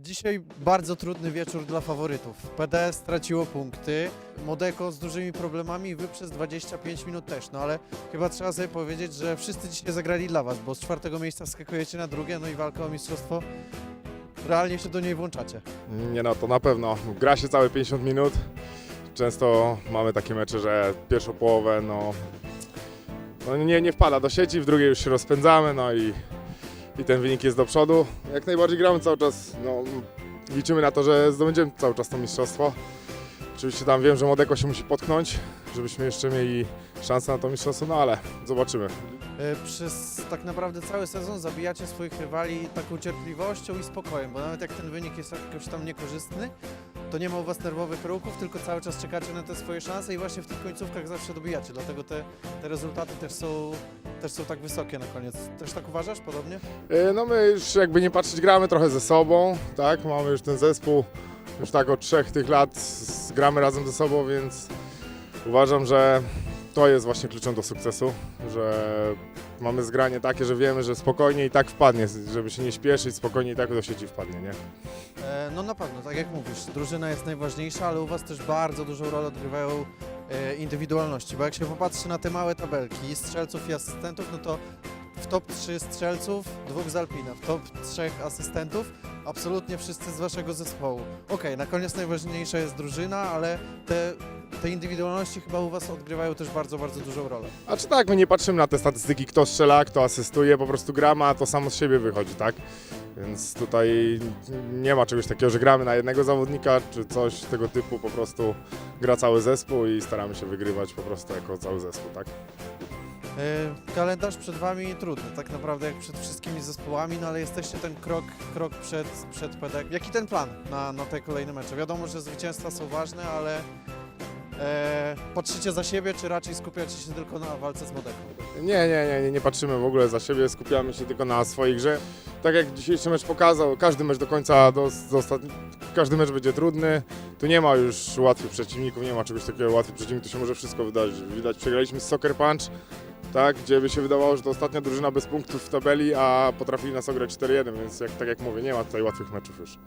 Dzisiaj bardzo trudny wieczór dla faworytów. PD straciło punkty, Modeko z dużymi problemami, wy przez 25 minut też. No ale chyba trzeba sobie powiedzieć, że wszyscy dzisiaj zagrali dla was, bo z czwartego miejsca skakujecie na drugie, no i walka o mistrzostwo realnie się do niej włączacie. Nie no, to na pewno. Gra się całe 50 minut. Często mamy takie mecze, że pierwszą połowę no, no nie, nie wpada do sieci, w drugiej już się rozpędzamy, no i, i ten wynik jest do przodu. Jak najbardziej gramy cały czas, no, liczymy na to, że zdobędziemy cały czas to mistrzostwo. Oczywiście tam wiem, że Modeko się musi potknąć, żebyśmy jeszcze mieli szansę na to mistrzostwo, no ale zobaczymy. E, Przez tak naprawdę cały sezon zabijacie swoich rywali taką cierpliwością i spokojem, bo nawet jak ten wynik jest jakoś tam niekorzystny, to nie ma u was nerwowych ruchów, tylko cały czas czekacie na te swoje szanse i właśnie w tych końcówkach zawsze dobijacie, dlatego te, te rezultaty też są, też są tak wysokie na koniec. Też tak uważasz podobnie? E, No my już jakby nie patrzeć, gramy trochę ze sobą, tak? Mamy już ten zespół, już tak od trzech tych lat gramy razem ze sobą, więc uważam, że to jest właśnie kluczem do sukcesu, że mamy zgranie takie, że wiemy, że spokojnie i tak wpadnie, żeby się nie śpieszyć, spokojnie i tak do sieci wpadnie, nie? No na pewno, tak jak mówisz, drużyna jest najważniejsza, ale u Was też bardzo dużą rolę odgrywają e, indywidualności, bo jak się popatrzy na te małe tabelki strzelców i asystentów, no to w top 3 strzelców, dwóch z Alpina, w top 3 asystentów, absolutnie wszyscy z Waszego zespołu. Okej, na koniec najważniejsza jest drużyna, ale te, te indywidualności chyba u Was odgrywają też bardzo, bardzo dużą rolę. A czy tak, my nie patrzymy na te statystyki, kto strzela, kto asystuje, po prostu gramy, a to samo z siebie wychodzi, tak? Więc tutaj nie ma czegoś takiego, że gramy na jednego zawodnika, czy coś tego typu, po prostu gra cały zespół i staramy się wygrywać po prostu jako cały zespół, tak? E, Kalendarz przed Wami trudny, tak naprawdę jak przed wszystkimi zespołami, no ale jesteście ten krok, krok przed, przed PD. Jaki ten plan na, na te kolejne mecze? Wiadomo, że zwycięstwa są ważne, ale e, patrzycie za siebie, czy raczej skupiacie się tylko na walce z Modeką? Nie, nie, nie, nie, nie patrzymy w ogóle za siebie, skupiamy się tylko na swojej grze. Tak jak dzisiejszy mecz pokazał, każdy mecz do końca, do, do każdy mecz będzie trudny. Tu nie ma już łatwych przeciwników, nie ma czegoś takiego łatwych przeciwników, tu się może wszystko wydarzyć. Widać, przegraliśmy z Soccer Punch, tak, gdzie by się wydawało, że to ostatnia drużyna bez punktów w tabeli, a potrafili nas ograć 4-1, więc jak, tak jak mówię, nie ma tutaj łatwych meczów już.